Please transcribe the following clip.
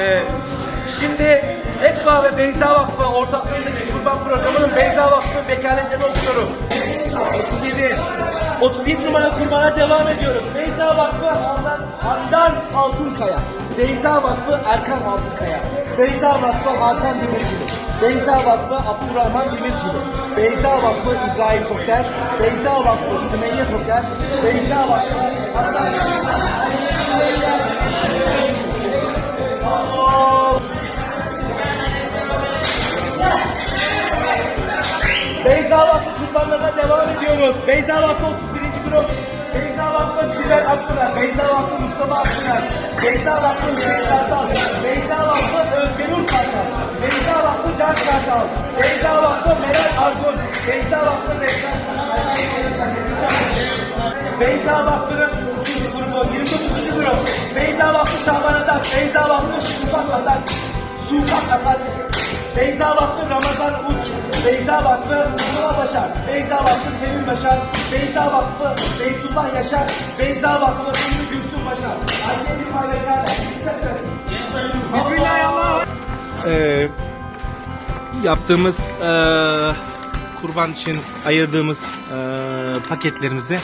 Ee, şimdi Ekva ve Beyza Vakfı ortaklığındaki kurban programının Beyza Vakfı vekaletlerini okuyorum. 37. 37 numara kurbana devam ediyoruz. Beyza Vakfı Handan, Handan Altınkaya. Beyza Vakfı Erkan Altınkaya. Beyza Vakfı Hakan Demircili. Beyza Vakfı Abdurrahman Demircili. Beyza Vakfı İbrahim Toker. Beyza Vakfı Sümeyye Toker. Beyza Vakfı Hasan Beyza Vakfı kurbanlarına devam ediyoruz. Beyza Vakfı 31. grup. Beyza Vakfı Sibel Akpınar. Beyza Vakfı Mustafa Akpınar. Beyza Vakfı Hüseyin Kartal. Beyza Vakfı Özgürül Kartal. Beyza Vakfı Can Kartal. Beyza Vakfı Meral Argun. Beyza Vakfı Rezan Beyza Vakfı'nın 30. grubu, 29. grup. Beyza Vakfı Şaban Adak, Beyza Vakfı Şufak Adak, Şufak Adak. Beyza Vakfı Ramazan Uç, Beyza Vakfı Mustafa Başar, Beyza Vakfı Sevil Başar, Beyza Vakfı Beytullah Yaşar, Beyza Vakfı Ünlü Gülsüm Başar. Herkesi paylaşanlar. Bismillahirrahmanirrahim. Ee, yaptığımız eee, kurban için ayırdığımız eee, paketlerimizi